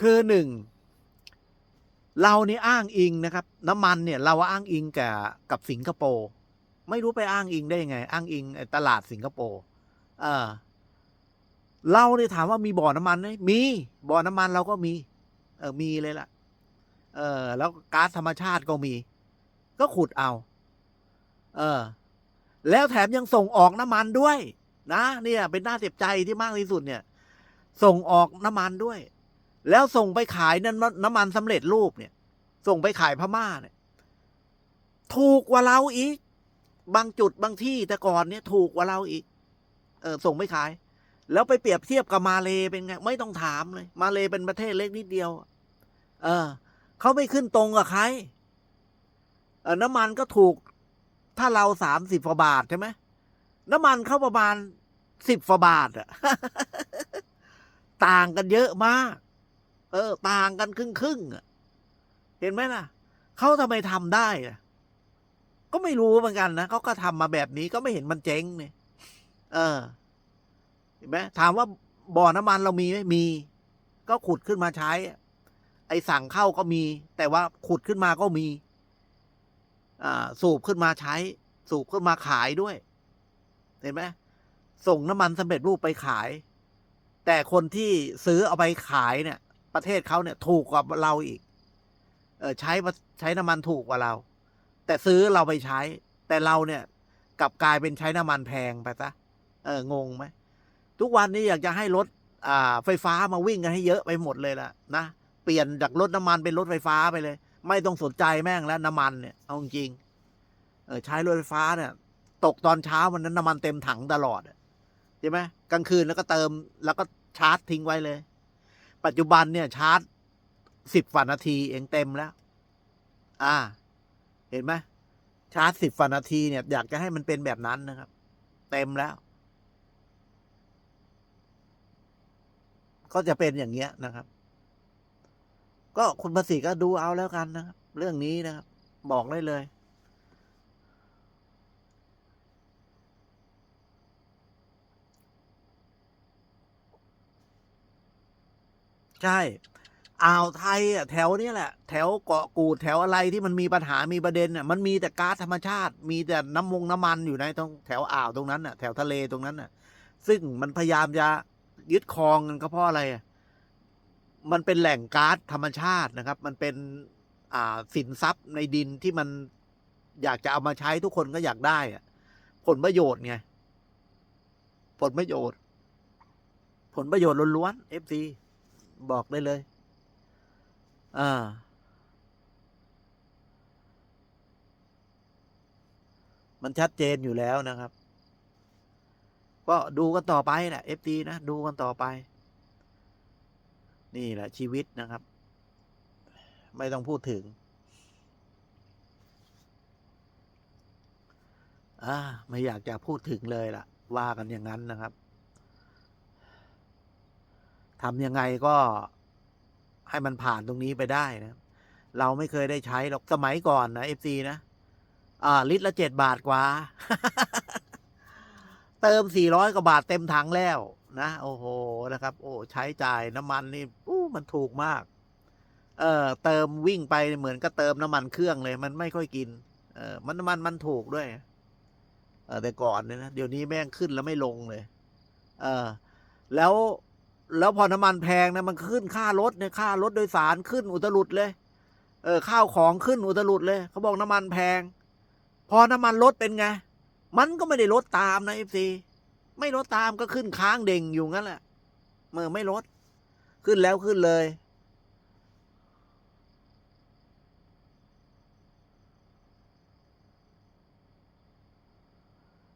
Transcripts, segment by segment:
คือหนึ่งเรานี่อ้างอิงนะครับ น้ำมันเนี่ย เราอ้างอิงกับกับสิงคโปร์ไม่รู้ไปอ้างอิงได้ยังไง อ้างอิงตลาดสิงคโปร์เออเราเนี่ยถามว่ามีบ่อน้ำมันไหมมีบ่อน้ำมันเราก็มี เออมีเลยล่ะ เออ แล้วก๊าซธรรมชาติก็มี ก็ขุดเอา เออ แล้วแถมยังส่งออกน้ำมันด้วย นะ เนี่ย เป็นน่าเจ็บใจที่มากที่สุดเนี่ย ส่งออกน้ำมันด้วย แล้วส่งไปขายน้ำน้ำมันสำเร็จรูปเนี่ย ส่งไปขายพม่าเนี่ย ถูกกว่าเราอีก บางจุดบางที่แต่ก่อนเนี่ยถูกกว่าเราอีก เออส่งไปขาย แล้วไปเปรียบเทียบกับมาเลเป็นไง ไม่ต้องถามเลย มาเลเป็นประเทศเล็กนิดเดียว เออเขาไม่ขึ้นตรงกับใครเออน้ำมันก็ถูก ถ้าเราสามสิบกว่าบาทใช่ไหมน้ำมันเข้าประมาณสิบกว่าบาทอะต่างกันเยอะมาก เออ ต่างกันครึ่งครึ่งๆอะเห็นไหมล่ะเขาทำไมทำได้อะก็ไม่รู้เหมือนกันนะเขาก็ทำมาแบบนี้ก็ไม่เห็นมันเจ๊งเนี่ยเออเห็นไหมถามว่าบ่อน้ำมันเรามีไหมมี ก็ขุดขึ้นมาใช้ ไอสั่งเข้าก็มี แต่ว่าขุดขึ้นมาก็มี อ่า สูบขึ้นมาใช้ สูบขึ้นมาขายด้วย เห็นไหมส่งน้ำมันสำเร็จรูปไปขาย แต่คนที่ซื้อเอาไปขายเนี่ย ประเทศเขาเนี่ยถูกกว่าเราอีก เออใช้มาใช้น้ำมันถูกกว่าเรา แต่ซื้อเราไปใช้ แต่เราเนี่ยกลับกลายเป็นใช้น้ำมันแพงไปซะเอองงไหมทุกวันนี้อยากจะให้รถอ่าไฟฟ้ามาวิ่งกันให้เยอะไปหมดเลยล่ะนะเปลี่ยนจากรถน้ำมันเป็นรถไฟฟ้าไปเลย ไม่ต้องสนใจแม่งแล้วน้ำมันเนี่ยเอาจริงเออใช้รถไฟฟ้าเนี่ย ตกตอนเช้ามันนั้นน้ำมันเต็มถังตลอดใช่ไหมกลางคืนแล้วก็เติมแล้วก็ชาร์จทิ้งไว้เลย ปัจจุบันเนี่ยชาร์จสิบกว่านาทีเองเต็มแล้ว อ่า เห็นไหมชาร์จสิบกว่านาทีเนี่ยอยากจะให้มันเป็นแบบนั้นนะครับ เต็มแล้ว ก็จะเป็นอย่างเงี้ยนะครับ ก็คุณประสิทธิ์ก็ดูเอาแล้วกันนะครับ เรื่องนี้นะครับ บอกได้เลย ใช่อ่าวไทยอะแถวเนี้ยแหละ แถวเกาะกูดแถวอะไรที่มันมีปัญหามีประเด็นอะมันมีแต่ก๊าซธรรมชาติ มีแต่น้ำมงน้ำมันอยู่ในตรงแถวอ่าวตรงนั้นอะ แถวทะเลตรงนั้นอะ ซึ่งมันพยายามจะยึดครองกันก็เพราะอะไรอะมันเป็นแหล่งก๊าซธรรมชาตินะครับ มันเป็นอ่าสินทรัพย์ในดินที่มันอยากจะเอามาใช้ทุกคนก็อยากได้อะ ผลประโยชน์ไงผลประโยชน์ ผลประโยชน์ล้วนๆ FC บอกได้เลย อ่า มันชัดเจนอยู่แล้วนะครับ ก็ดูกันต่อไปแหละ FD นะ ดูกันต่อไป นี่แหละชีวิตนะครับ ไม่ต้องพูดถึง อ่า ไม่อยากจะพูดถึงเลยล่ะ ว่ากันอย่างนั้นนะครับ ทำยังไงก็ให้มันผ่านตรงนี้ไปได้นะ เราไม่เคยได้ใช้หรอกสมัยก่อนนะเอฟซีนะ อ่า ลิตรละเจ็ดบาทกว่า เติมสี่ร้อยกว่าบาทเต็มถังแล้วนะ โอ้โหนะครับ โอ้ใช้จ่ายน้ำมันนี่อู้มันถูกมาก เออเติมวิ่งไปเหมือนก็เติมน้ำมันเครื่องเลย มันไม่ค่อยกิน เออมันน้ำมันมันถูกด้วย เออแต่ก่อนเนี่ยนะเดี๋ยวนี้แม่งขึ้นแล้วไม่ลงเลย เออแล้ว แล้วพอน้ำมันแพงนะมันขึ้นค่ารถเนี่ยค่ารถโดยสารขึ้นอุตลุดเลย เออข้าวของขึ้นอุตลุดเลยเขาบอกน้ำมันแพง พอน้ำมันลดเป็นไง มันก็ไม่ได้ลดตามนะเอฟซีไม่ลดตามก็ขึ้นค้างเด่งอยู่งั้นแหละเมื่อไม่ลด ขึ้นแล้วขึ้นเลย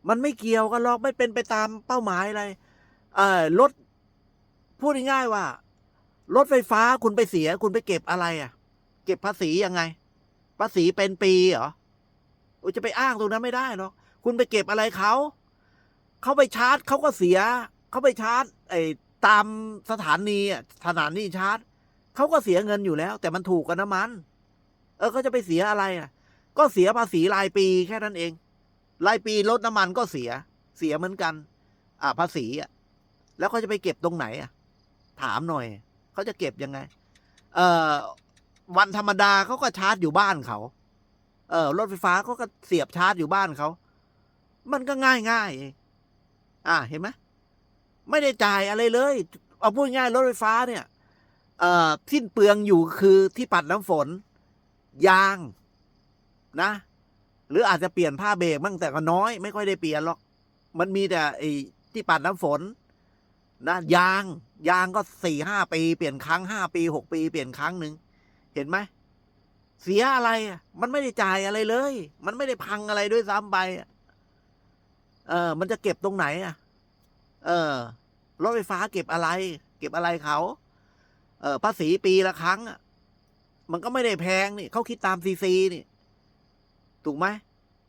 มันไม่เกี่ยวกันหรอกไม่เป็นไปตามเป้าหมายอะไรเออรถ พูดง่ายๆว่า รถไฟฟ้าคุณไปเสีย คุณไปเก็บอะไรอะ เก็บภาษียังไง ภาษีเป็นปีเหรอจะไปอ้างตรงนั้นไม่ได้หรอกคุณไปเก็บอะไรเขาเขาไปชาร์จเขาก็เสียเขาไปชาร์จ ไอ้ตามสถานีอะสถานีชาร์จเขาก็เสียเงินอยู่แล้ว แต่มันถูกกันน้ำมัน เออเขาจะไปเสียอะไรอะ ก็เสียภาษีรายปีแค่นั้นเอง รายปีลดน้ำมันก็เสีย เสียเหมือนกัน อ่าภาษีอะ แล้วเขาจะไปเก็บตรงไหนอะ ถามหน่อย เขาจะเก็บยังไง เอ่อ วันธรรมดาเขาก็ชาร์จอยู่บ้านเขา เออรถไฟฟ้าเขาก็เสียบชาร์จอยู่บ้านเขา มันก็ง่ายง่ายเองอ่าเห็นไหมไม่ได้จ่ายอะไรเลย เอาพูดง่ายรถไฟฟ้าเนี่ย เอ่อสิ้นเปลืองอยู่คือที่ปัดน้ำฝน ยางนะ หรืออาจจะเปลี่ยนผ้าเบรกบ้างแต่ก็น้อย ไม่ค่อยได้เปลี่ยนหรอก มันมีแต่ไอ้ที่ปัดน้ำฝน นะยางยางก็สี่ห้าปีเปลี่ยนครั้งห้าปีหกปีเปลี่ยนครั้งหนึ่งเห็นไหมเสียอะไรมันไม่ได้จ่ายอะไรเลย มันไม่ได้พังอะไรด้วยซ้ำไปเออ มันจะเก็บตรงไหนอะ เออรถไฟฟ้าเก็บอะไร เก็บอะไรเขา เออภาษีปีละครั้งอะมันก็ไม่ได้แพงนี่เขาคิดตามซีซีนี่ ถูกไหม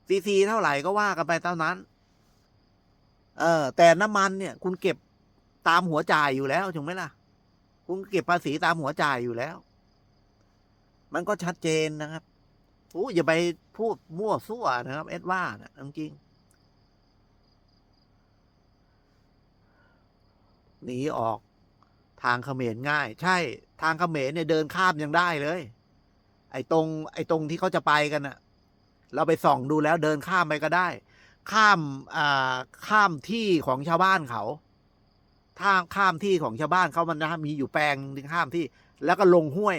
ซีซีเท่าไหร่ก็ว่ากันไปเท่านั้น เออ แต่น้ำมันเนี่ย คุณเก็บ ตามหัวจ่ายอยู่แล้วถูกไหมล่ะ คุณเก็บภาษีตามหัวจ่ายอยู่แล้ว มันก็ชัดเจนนะครับโอ้อย่าไปพูดมั่วซั่วนะครับ เอ็ดว่านะจริงหนีออกทางเขมรง่าย ใช่ทางเขมรเนี่ยเดินข้ามยังได้เลย ไอ้ตรง ไอ้ตรงที่เขาจะไปกันน่ะเราไปส่องดูแล้วเดินข้ามไปก็ได้ ข้ามอ่าข้ามที่ของชาวบ้านเขา ท่าข้ามที่ของชาวบ้านเขามันนะมีอยู่แปลงหนึ่งข้ามที่ แล้วก็ลงห้วย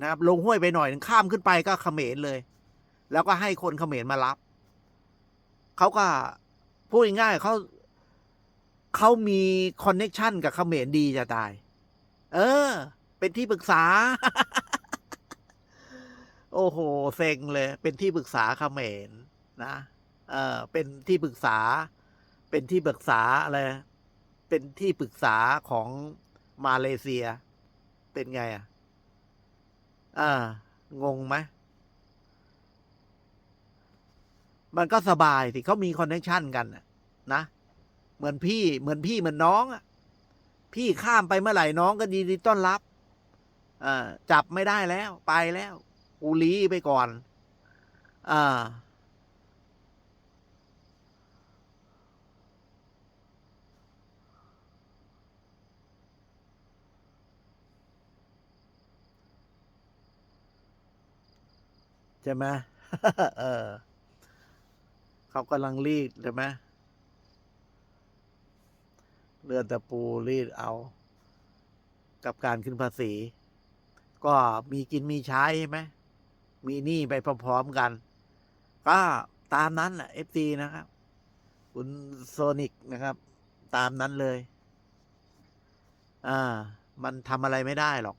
นะครับ ลงห้วยไปหน่อยหนึ่งข้ามขึ้นไปก็เขมรเลย แล้วก็ให้คนเขมรมารับเขาก็พูดง่ายๆเขาเขามีคอนเน็ชันกับเขมรดีจะตาย เออ เป็นที่ปรึกษา โอ้โหเซ็งเลย เป็นที่ปรึกษาเขมรนะ เออเป็นที่ปรึกษา เป็นที่ปรึกษาอะไร เป็นที่ปรึกษาของมาเลเซีย เป็นไงอะอ่างงไหมมันก็สบายสิเขามีคอนเนคชันกันนะ เหมือนพี่เหมือนพี่เหมือนน้องอะพี่ข้ามไปเมื่อไหร่น้องก็ดีดีต้อนรับอ่าจับไม่ได้แล้ว ไปแล้วอูลีไปก่อนอ่า ใช่ไหมเออเขากำลังรีดใช่ไหมเลือตะปูรีดเอา กับการขึ้นภาษี ก็มีกินมีใช้ใช่ไหมมีหนี้ไปพร้อมๆกัน ก็ตามนั้นแหละ FT นะครับ คุณโซนิกนะครับ ตามนั้นเลย อ่า มันทำอะไรไม่ได้หรอก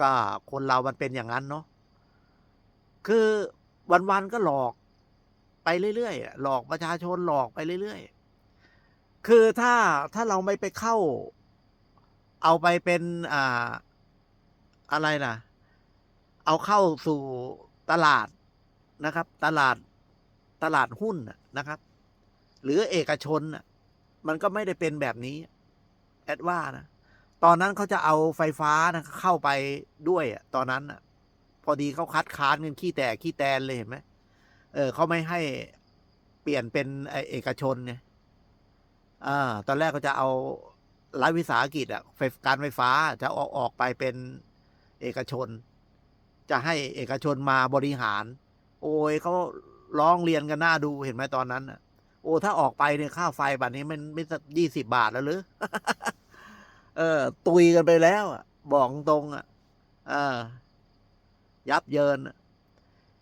ก็คนเรามันเป็นอย่างนั้นเนาะ คือวันๆก็หลอกไปเรื่อยๆหลอกประชาชนหลอกไปเรื่อยๆ คือถ้าถ้าเราไม่ไปเข้า เอาไปเป็นอ่าอะไรนะเอาเข้าสู่ตลาดนะครับ ตลาดตลาดหุ้นนะครับ หรือเอกชนมันก็ไม่ได้เป็นแบบนี้ แอดว่านะ ตอนนั้นเขาจะเอาไฟฟ้านะเข้าไปด้วยตอนนั้นน่ะ อดีเขาคัดค้านกันขี้แตกขี้แตนเลยเห็นไหมเออเขาไม่ให้เปลี่ยนเป็นเอกชนไงอ่าตอนแรกก็จะเอารัฐวิสาหกิจอะไฟการไฟฟ้าจะออกออกไปเป็นเอกชน จะให้เอกชนมาบริหาร โอ้ยเขาร้องเรียนกันหน้าดูเห็นไหมตอนนั้นอะโอ้ถ้าออกไปเนี่ยค่าไฟแบบนี้มันไม่สักยี่สิบบาทแล้วหรือเออ ตุยกันไปแล้วอะ บอกตรงอะอ่า ยับเยิน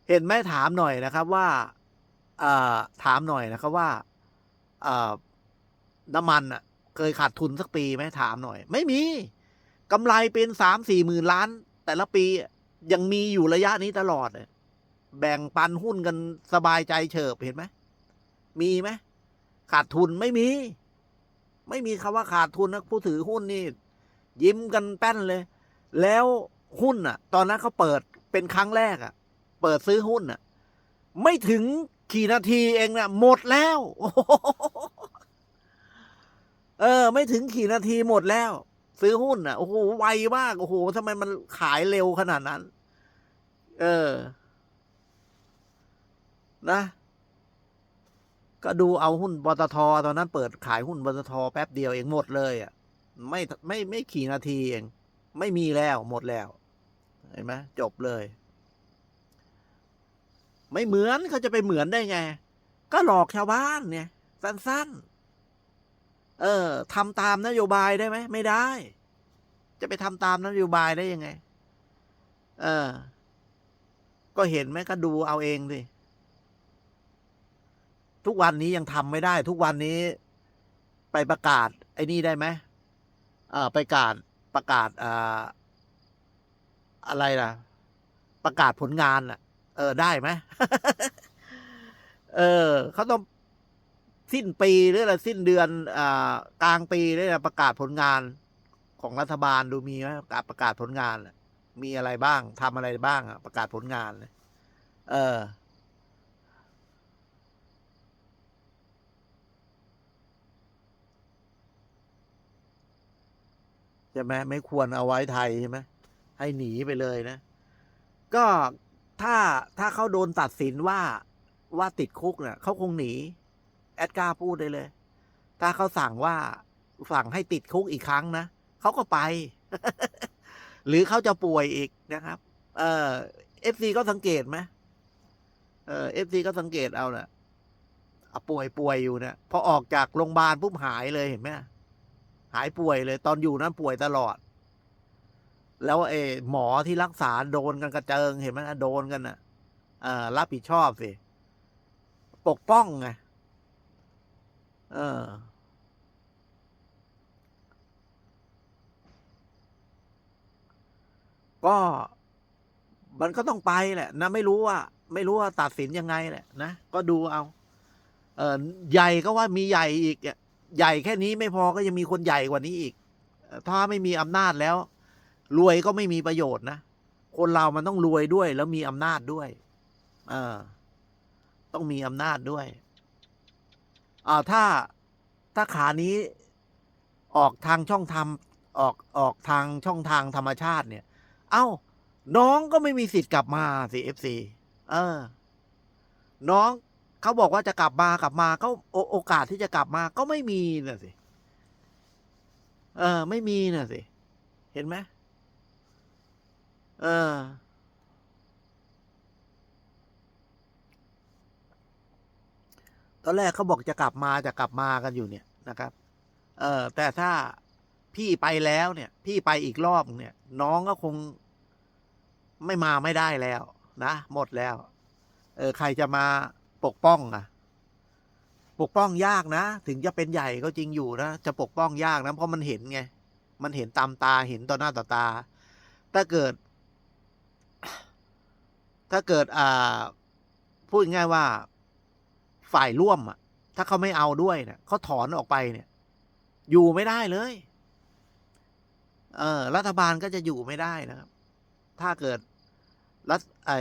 เห็นไหมถามหน่อยนะครับว่าอ่าถามหน่อยนะครับว่าอ่าน้ำมันอะเคยขาดทุนสักปีไหมถามหน่อย ไม่มีกำไรเป็นสามสี่หมื่นล้าน แต่ละปียังมีอยู่ระยะนี้ตลอดแบ่งปันหุ้นกันสบายใจเฉิบเห็นไหมมีไหมขาดทุนไม่มี ไม่มีคำว่าขาดทุนนะผู้ถือหุ้นนี่ ยิ้มกันแป้นเลย แล้วหุ้นอะ ตอนนั้นเขาเปิด เป็นครั้งแรกอะ เปิดซื้อหุ้นอะ ไม่ถึงกี่นาทีเองนะหมดแล้ว เออ ไม่ถึงกี่นาทีหมดแล้ว ซื้อหุ้นอะ โอ้โห ไวมาก โอ้โหทำไมมันขายเร็วขนาดนั้น เออ นะ ก็ดูเอาหุ้นปตทตอนนั้นเปิดขายหุ้นปตทแป๊บเดียวเองหมดเลยอะ ไม่ไม่ไม่ขี่นาทีเอง ไม่มีแล้วหมดแล้ว เห็นไหมจบเลย ไม่เหมือนเขาจะไปเหมือนได้ไง ก็หลอกชาวบ้านเนี่ย สั้นๆ เออทำตามนโยบายได้ไหมไม่ได้ จะไปทำตามนโยบายได้ยังไง เออ ก็เห็นไหมก็ดูเอาเองสิทุกวันนี้ยังทำไม่ได้ ทุกวันนี้ไปประกาศ ไอ้นี่ได้ไหมเออไปประกาศประกาศอ่า อะไรล่ะ ประกาศผลงานอะ เออได้ไหมเออเขาต้องสิ้นปีหรืออะไรสิ้นเดือนอ่ากลางปีหรืออะไรประกาศผลงานของรัฐบาลดูมีไหมประกาศประกาศผลงานมีอะไรบ้างทำอะไรบ้างอะประกาศผลงานเลยเออ ใช่ไหมไม่ควรเอาไว้ไทยใช่ไหม ให้หนีไปเลยนะ ก็ถ้าถ้าเขาโดนตัดสินว่าว่าติดคุกเนี่ยเขาคงหนี แอดการ์พูดได้เลย ถ้าเขาสั่งว่าสั่งให้ติดคุกอีกครั้งนะเขาก็ไป หรือเขาจะป่วยอีกนะครับ เออฟซีก็สังเกตไหมเออฟซีก็สังเกตเอาเนะ่ะป่วยป่วยอยู่เนี่ยพอออกจากโรงพยาบาลปุ๊บหายเลยเห็นไหมหายป่วยเลย ตอนอยู่นั้นป่วยตลอด แล้วเอหมอที่รักษาโดนกันกระเจิง เห็นไหมโดนกันอะเออรับผิดชอบสิ ปกป้องไงเออ ก็มันก็ต้องไปแหละ นะ ไม่รู้ว่า ไม่รู้ว่าตัดสินยังไงแหละ นะ ก็ดูเอา เออใหญ่ก็ว่ามีใหญ่อีกใหญ่แค่นี้ไม่พอก็ยังมีคนใหญ่กว่านี้อีก ถ้าไม่มีอำนาจแล้ว รวยก็ไม่มีประโยชน์นะ คนเรามันต้องรวยด้วย แล้วมีอำนาจด้วย เออ ต้องมีอำนาจด้วยอ่าถ้าถ้าขานี้ออกทางช่องทำออกออกทางช่องทางธรรมชาติเนี่ย เอ้า น้องก็ไม่มีสิทธิ์กลับมาสิเอฟซีเออ น้องเขาบอกว่าจะกลับมากลับมาก็โอโอกาสที่จะกลับมาก็ไม่มีน่ะสิ เออ ไม่มีน่ะสิ เห็นไหม เออ ตอนแรกเขาบอกจะกลับมาจะกลับมากันอยู่เนี่ยนะครับ เออแต่ถ้าพี่ไปแล้วเนี่ย พี่ไปอีกรอบเนี่ย น้องก็คงไม่มาไม่ได้แล้วนะ หมดแล้ว เออ ใครจะมาปกป้องอะปกป้องยากนะ ถึงจะเป็นใหญ่ก็จริงอยู่นะ จะปกป้องยากนะ เพราะมันเห็นไง มันเห็นตามตาเห็นต่อหน้าต่อตา ถ้าเกิด ถ้าเกิดอ่าพูดง่ายว่าฝ่ายร่วมอะ ถ้าเขาไม่เอาด้วยเนี่ยเขาถอนออกไปเนี่ย อยู่ไม่ได้เลย เออ รัฐบาลก็จะอยู่ไม่ได้นะครับ ถ้าเกิดรัฐไอ้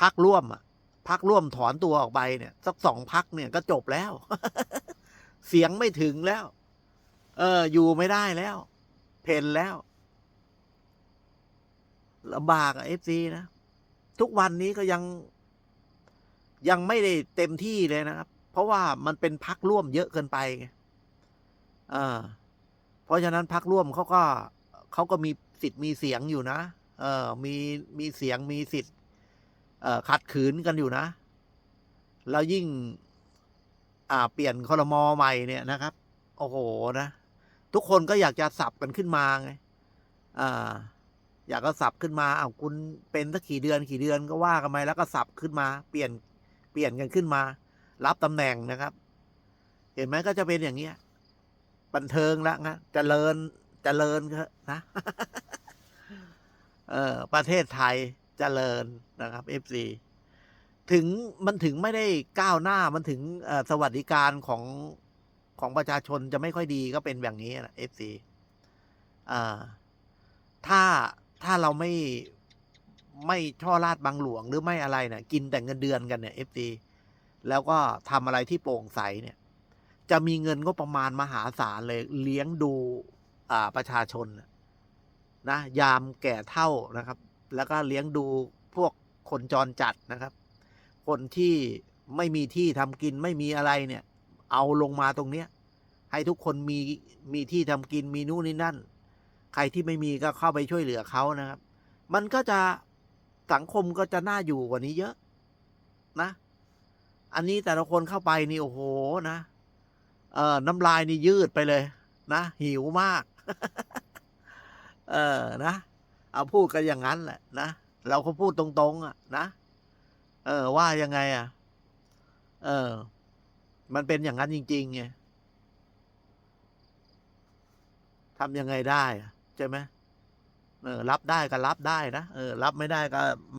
พักร่วมอะพักร่วมถอนตัวออกไปเนี่ย สักสองพักเนี่ยก็จบแล้ว เสียงไม่ถึงแล้ว เออ อยู่ไม่ได้แล้ว เพนแล้วลำบากอะเอฟซีนะ ทุกวันนี้ก็ยังยังไม่ได้เต็มที่เลยนะครับ เพราะว่ามันเป็นพักร่วมเยอะเกินไปไงเออเพราะฉะนั้นพักร่วมเขาก็เขาก็มีสิทธิ์มีเสียงอยู่นะ เออมีมีเสียงมีสิทธิ์เอ่อขัดขืนกันอยู่นะ แล้วยิ่ง อ่าเปลี่ยนคอรมอใหม่เนี่ยนะครับ โอ้โหนะ ทุกคนก็อยากจะสับกันขึ้นมาไง อ่า อยากก็สับขึ้นมาเอาคุณเป็นสักกี่เดือนกี่เดือนก็ว่ากันไปแล้วก็สับขึ้นมา เปลี่ยนเปลี่ยนกันขึ้นมา รับตำแหน่งนะครับ เห็นไหมก็จะเป็นอย่างเงี้ยบันเทิงแล้วนะจเจริญเจริญเถอะนะเออประเทศไทยจเจริญนะครับ FC ถึงมันถึงไม่ได้ก้าวหน้ามันถึงสวัสดิการของของประชาชนจะไม่ค่อยดีก็เป็นแบบนี้นะ FC อ่าถ้า ถ้าเราไม่ไม่ช่อราดบังหลวงหรือไม่อะไรเนี่ยกินแต่เงินเดือนกันเนี่ย FD แล้วก็ทำอะไรที่โปร่งใสเนี่ย จะมีเงินก็ประมาณมหาศาลเลยเลี้ยงดูอ่าประชาชนนะยามแก่เท่านะครับ แล้วก็เลี้ยงดูพวกคนจรจัดนะครับ คนที่ไม่มีที่ทำกินไม่มีอะไรเนี่ย เอาลงมาตรงเนี้ยให้ทุกคนมีมีที่ทำกินมีนู่นนี่นั่น รที่ไม่มีก็เข้าไปช่วยเหลือเขานะครับ มันก็จะสังคมก็จะน่าอยู่กว่านี้เยอะนะ อันนี้แต่ละคนเข้าไปนี่โอ้โหนะ เออน้ำลายนี่ยืดไปเลย นะหิวมาก เออนะเอาพูดกันอย่างนั้นแหละนะเราก็พูดตรงๆอะนะเออว่ายังไงอะ เออ มันเป็นอย่างนั้นจริงๆไงทำยังไงได้อะ ใช่ไหมเออรับได้ก็รับได้นะเออ รับไม่ได้ก็